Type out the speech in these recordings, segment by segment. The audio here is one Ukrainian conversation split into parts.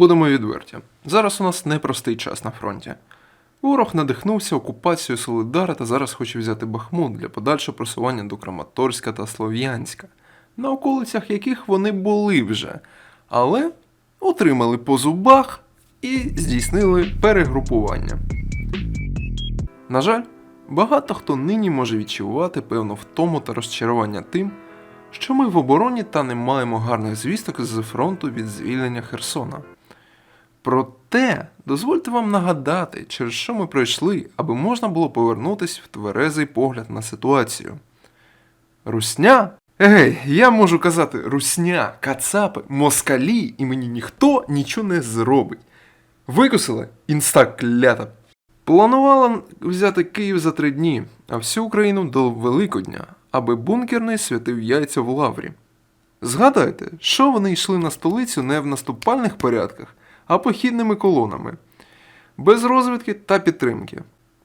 Будемо відверті. Зараз у нас непростий час на фронті. Ворог надихнувся окупацією Солидара та зараз хоче взяти Бахмут для подальшого просування до Краматорська та Слов'янська, на околицях яких вони були вже, але отримали по зубах і здійснили перегрупування. На жаль, багато хто нині може відчувати певну втому та розчарування тим, що ми в обороні та не маємо гарних звісток з фронту від звільнення Херсона. Проте, дозвольте вам нагадати, через що ми пройшли, аби можна було повернутися в тверезий погляд на ситуацію. Русня? Егей, я можу казати русня, кацапи, москалі, і мені ніхто нічого не зробить. Викусили інста клята. Планувала взяти Київ за три дні, а всю Україну до Великодня, аби бункерний святив яйця в лаврі. Згадайте, що вони йшли на столицю не в наступальних порядках, а похідними колонами, без розвідки та підтримки.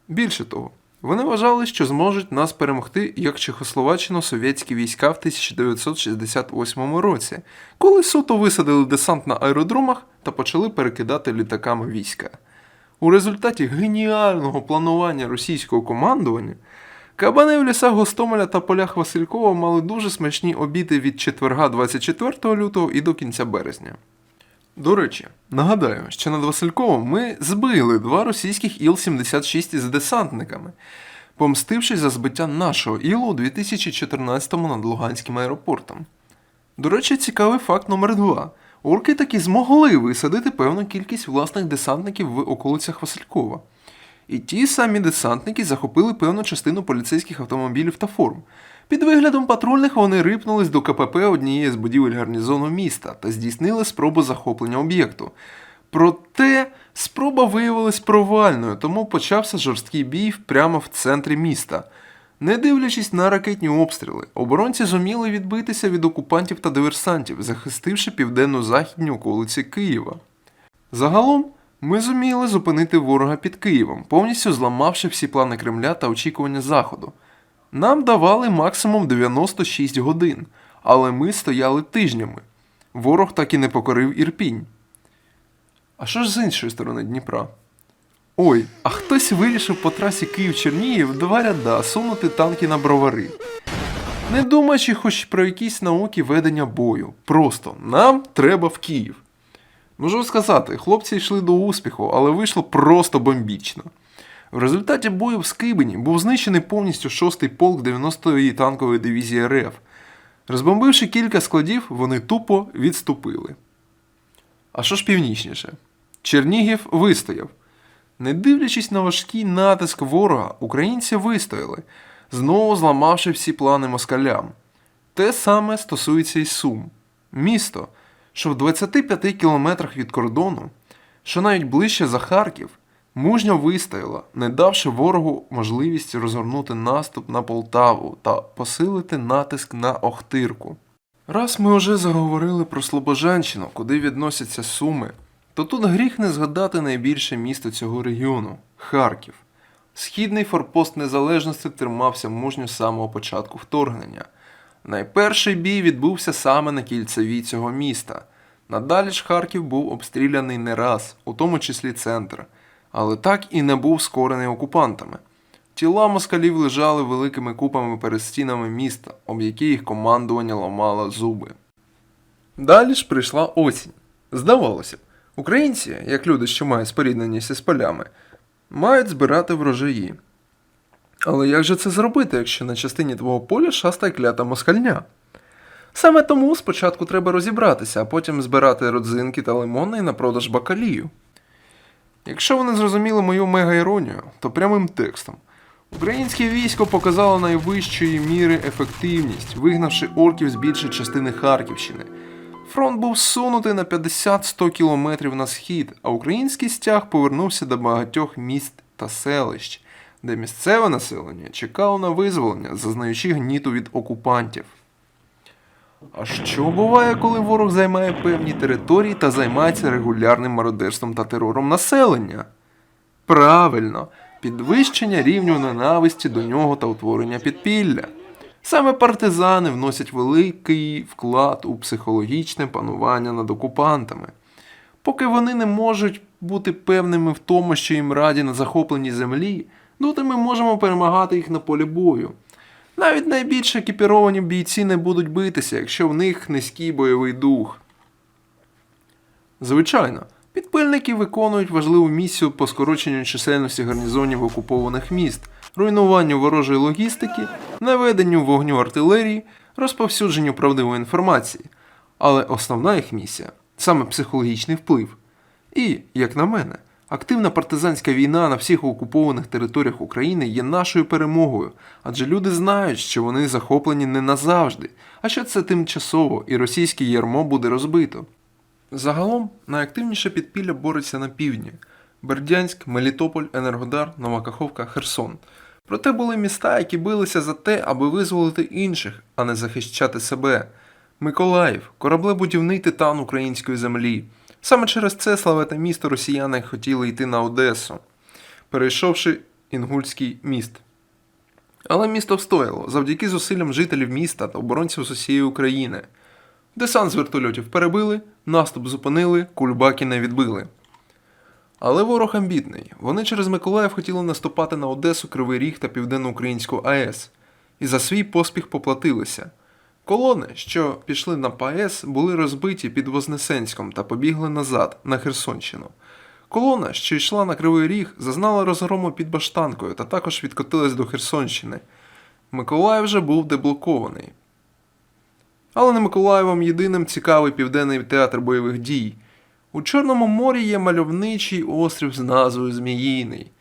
Більше того, вони вважали, що зможуть нас перемогти як Чехословаччину совєтські війська в 1968 році, коли суто висадили десант на аеродромах та почали перекидати літаками війська. У результаті геніального планування російського командування кабани в лісах Гостомеля та полях Василькова мали дуже смачні обіди від четверга 24 лютого і до кінця березня. До речі, нагадаю, що над Васильковом ми збили два російських Іл-76 з десантниками, помстившись за збиття нашого Ілу у 2014-му над Луганським аеропортом. До речі, цікавий факт номер 2 Орки таки змогли висадити певну кількість власних десантників в околицях Василькова. І ті самі десантники захопили певну частину поліцейських автомобілів та форм. Під виглядом патрульних вони рипнулись до КПП однієї з будівель гарнізону міста та здійснили спробу захоплення об'єкту. Проте спроба виявилась провальною, тому почався жорсткий бій прямо в центрі міста. Не дивлячись на ракетні обстріли, оборонці зуміли відбитися від окупантів та диверсантів, захистивши південно-західні околиці Києва. Загалом, ми зуміли зупинити ворога під Києвом, повністю зламавши всі плани Кремля та очікування Заходу. Нам давали максимум 96 годин, але ми стояли тижнями. Ворог так і не покорив Ірпінь. А що ж з іншої сторони Дніпра? Ой, а хтось вирішив по трасі Київ-Чернігів два ряда сунути танки на бровари. Не думаючи хоч про якісь науки ведення бою. Просто нам треба в Київ. Можу сказати, хлопці йшли до успіху, але вийшло просто бомбічно. В результаті бою в Скибині був знищений повністю 6-й полк 90-ї танкової дивізії РФ. Розбомбивши кілька складів, вони тупо відступили. А що ж північніше? Чернігів вистояв. Не дивлячись на важкий натиск ворога, українці вистояли, знову зламавши всі плани москалям. Те саме стосується і Сум. Місто, що в 25 кілометрах від кордону, що навіть ближче за Харків, мужньо вистояла, не давши ворогу можливість розгорнути наступ на Полтаву та посилити натиск на Охтирку. Раз ми вже заговорили про Слобожанщину, куди відносяться Суми, то тут гріх не згадати найбільше місто цього регіону Харків. Східний форпост незалежності тримався мужньо з самого початку вторгнення. Найперший бій відбувся саме на кільцевій цього міста. Надалі ж Харків був обстріляний не раз, у тому числі центр, але так і не був скорений окупантами. Тіла москалів лежали великими купами перед стінами міста, об які їх командування ламало зуби. Далі ж прийшла осінь. Здавалося б, українці, як люди, що мають спорідненість із полями, мають збирати врожаї. Але як же це зробити, якщо на частині твого поля шастає клята москальня? Саме тому спочатку треба розібратися, а потім збирати родзинки та лимони на продаж бакалію. Якщо ви не зрозуміли мою мега-іронію, то прямим текстом. Українське військо показало найвищої міри ефективність, вигнавши орків з більшої частини Харківщини. Фронт був сунутий на 50-100 кілометрів на схід, а український стяг повернувся до багатьох міст та селищ, де місцеве населення чекало на визволення, зазнаючи гніту від окупантів. А що буває, коли ворог займає певні території та займається регулярним мародерством та терором населення? Правильно, підвищення рівню ненависті до нього та утворення підпілля. Саме партизани вносять великий вклад у психологічне панування над окупантами. Поки вони не можуть бути певними в тому, що їм раді на захопленій землі, доти ми можемо перемагати їх на полі бою. Навіть найбільш екіпіровані бійці не будуть битися, якщо в них низький бойовий дух. Звичайно, підпильники виконують важливу місію по скороченню чисельності гарнізонів окупованих міст, руйнуванню ворожої логістики, наведенню вогню артилерії, розповсюдженню правдивої інформації. Але основна їх місія саме психологічний вплив. І, як на мене, активна партизанська війна на всіх окупованих територіях України є нашою перемогою, адже люди знають, що вони захоплені не назавжди, а що це тимчасово і російське ярмо буде розбито. Загалом найактивніше підпілля бореться на півдні: Бердянськ, Мелітополь, Енергодар, Нова Каховка, Херсон. Проте були міста, які билися за те, аби визволити інших, а не захищати себе. Миколаїв, кораблебудівний титан української землі. Саме через це славетне місто росіяни хотіли йти на Одесу, перейшовши Інгульський міст. Але місто встояло завдяки зусиллям жителів міста та оборонців з усієї України. Десант з вертольотів перебили, наступ зупинили, кульбаки не відбили. Але ворог амбітний. Вони через Миколаїв хотіли наступати на Одесу, Кривий Ріг та Південноукраїнську АЕС. І за свій поспіх поплатилися. Колони, що пішли на ПАЕС, були розбиті під Вознесенськом та побігли назад, на Херсонщину. Колона, що йшла на Кривий Ріг, зазнала розгрому під Баштанкою та також відкотилась до Херсонщини. Миколаїв же був деблокований. Але не Миколаєвом єдиним цікавий південний театр бойових дій. У Чорному морі є мальовничий острів з назвою Зміїний.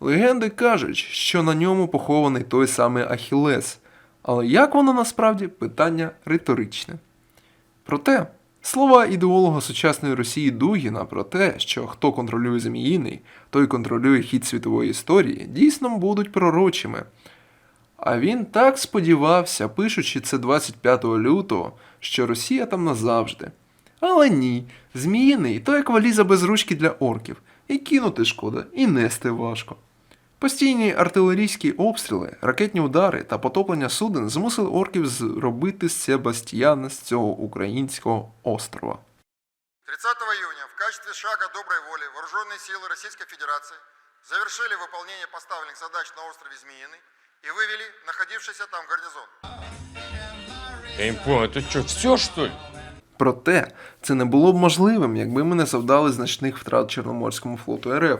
Легенди кажуть, що на ньому похований той самий Ахілес. Але як воно насправді питання риторичне. Проте, слова ідеолога сучасної Росії Дугіна про те, що хто контролює Зміїний, той контролює хід світової історії, дійсно будуть пророчими. А він так сподівався, пишучи це 25 лютого, що Росія там назавжди. Але ні, Зміїний то як валіза без ручки для орків, і кинути шкода, і нести важко. Постійні артилерійські обстріли, ракетні удари та потоплення суден змусили орків зробити з Себастьяна з цього українського острова. 30 июня в качестве шага доброй воли вооруженные силы Российской Федерации завершили выполнение поставленных задач на острове Змеиный и вывели находившийся там гарнизон. Я не понял, это что, все что ли? Проте це не було б можливим, якби ми не завдали значних втрат Чорноморському флоту РФ.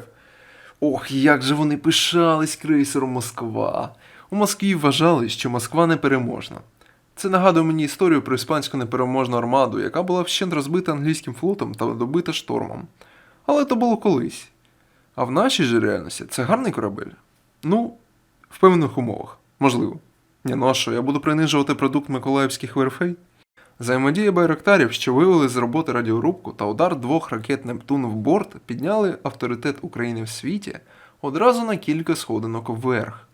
Ох, як же вони пишались крейсером Москва. У Москві вважали, що Москва непереможна. Це нагадує мені історію про іспанську непереможну армаду, яка була вщент розбита англійським флотом та добита штормом. Але то було колись. А в нашій же реальності це гарний корабель. Ну, в певних умовах, можливо. Ні, ну а що, я буду принижувати продукт миколаївських верфей? Взаємодія байрактарів, що вивели з роботи радіорубку та удар двох ракет Нептун в борт, підняли авторитет України в світі одразу на кілька сходинок вверх.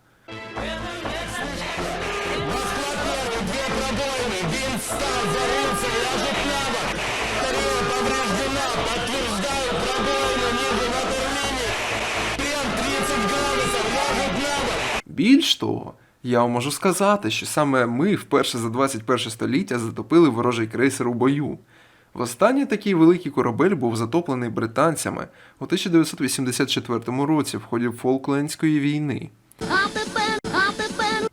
Більш того, я вам можу сказати, що саме ми вперше за 21 століття затопили ворожий крейсер у бою. Востаннє такий великий корабель був затоплений британцями у 1984 році в ході Фолклендської війни.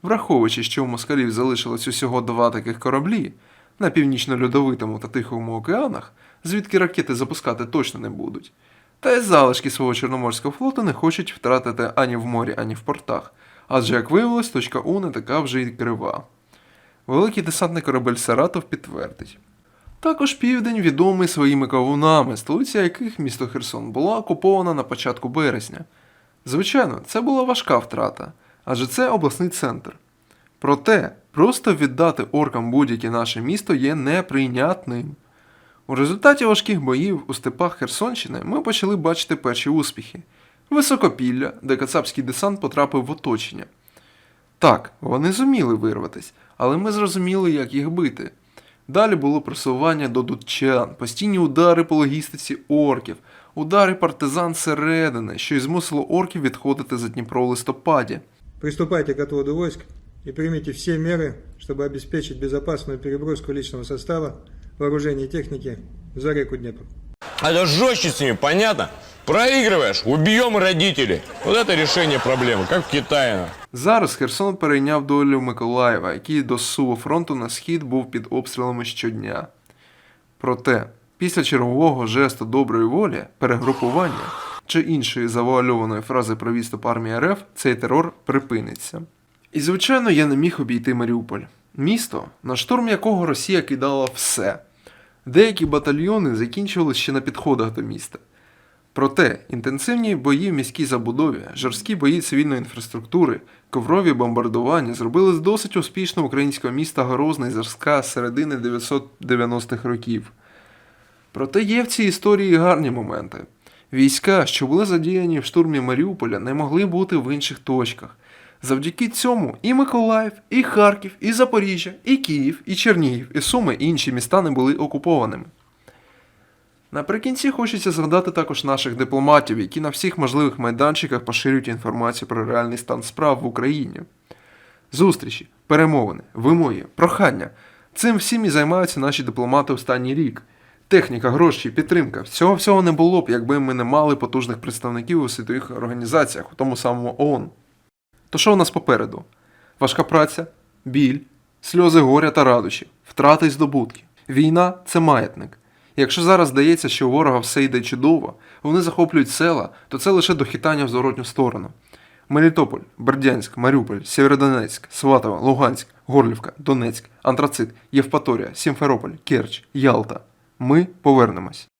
Враховуючи, що у москалів залишилось усього два таких кораблі на північно-льодовитому та Тихому океанах, звідки ракети запускати точно не будуть. Та й залишки свого Чорноморського флоту не хочуть втратити ані в морі, ані в портах, адже, як виявилось, точка У не така вже й крива. Великий десантний корабель Саратов підтвердить. Також південь відомий своїми кавунами, столиця яких місто Херсон була окупована на початку березня. Звичайно, це була важка втрата, адже це обласний центр. Проте, просто віддати оркам будь-яке наше місто є неприйнятним. У результаті важких боїв у степах Херсонщини ми почали бачити перші успіхи. Високопілля, де кацапський десант потрапив в оточення. Так, вони зуміли вирватись, але ми зрозуміли, як їх бити. Далі було просування до дудчан, постійні удари по логістиці орків, удари партизан зсередини, що й змусило орків відходити за Дніпро в листопаді. Приступайте к отводу войск и примите все меры, чтобы обеспечить безопасную переброску личного состава, вооружения и техники за реку Днепр. Это жестче с ними, понятно? Проигрываешь, убьем родителей. Вот это решение проблемы, как в Китае. Зараз Херсон перейняв долю Миколаєва, який до зсуву фронту на схід був під обстрілами щодня. Проте, після чергового жесту доброї волі, перегрупування чи іншої завуальованої фрази про відступ армії РФ, цей терор припиниться. І, звичайно, я не міг обійти Маріуполь. Місто, на штурм якого Росія кидала все. Деякі батальйони закінчували ще на підходах до міста. Проте інтенсивні бої в міській забудові, жорсткі бої цивільної інфраструктури, коврові бомбардування зробили з досить успішного українського міста Грозний зразка з середини 990-х років. Проте є в цій історії гарні моменти. Війська, що були задіяні в штурмі Маріуполя, не могли бути в інших точках. Завдяки цьому і Миколаїв, і Харків, і Запоріжжя, і Київ, і Чернігів, і Суми, і інші міста не були окупованими. Наприкінці хочеться згадати також наших дипломатів, які на всіх можливих майданчиках поширюють інформацію про реальний стан справ в Україні. Зустрічі, перемовини, вимоги, прохання. Цим всім і займаються наші дипломати останній рік. Техніка, гроші, підтримка. Всього всього не було б, якби ми не мали потужних представників у світових організаціях, у тому самому ООН. То що у нас попереду? Важка праця, біль, сльози горя та радощів, втрати й здобутки. Війна це маятник. Якщо зараз здається, що у ворога все йде чудово, вони захоплюють села, то це лише дохитання в зворотню сторону. Мелітополь, Бердянськ, Маріуполь, Сєвєродонецьк, Сватово, Луганськ, Горлівка, Донецьк, Антрацит, Євпаторія, Сімферополь, Керч, Ялта. Ми повернемось.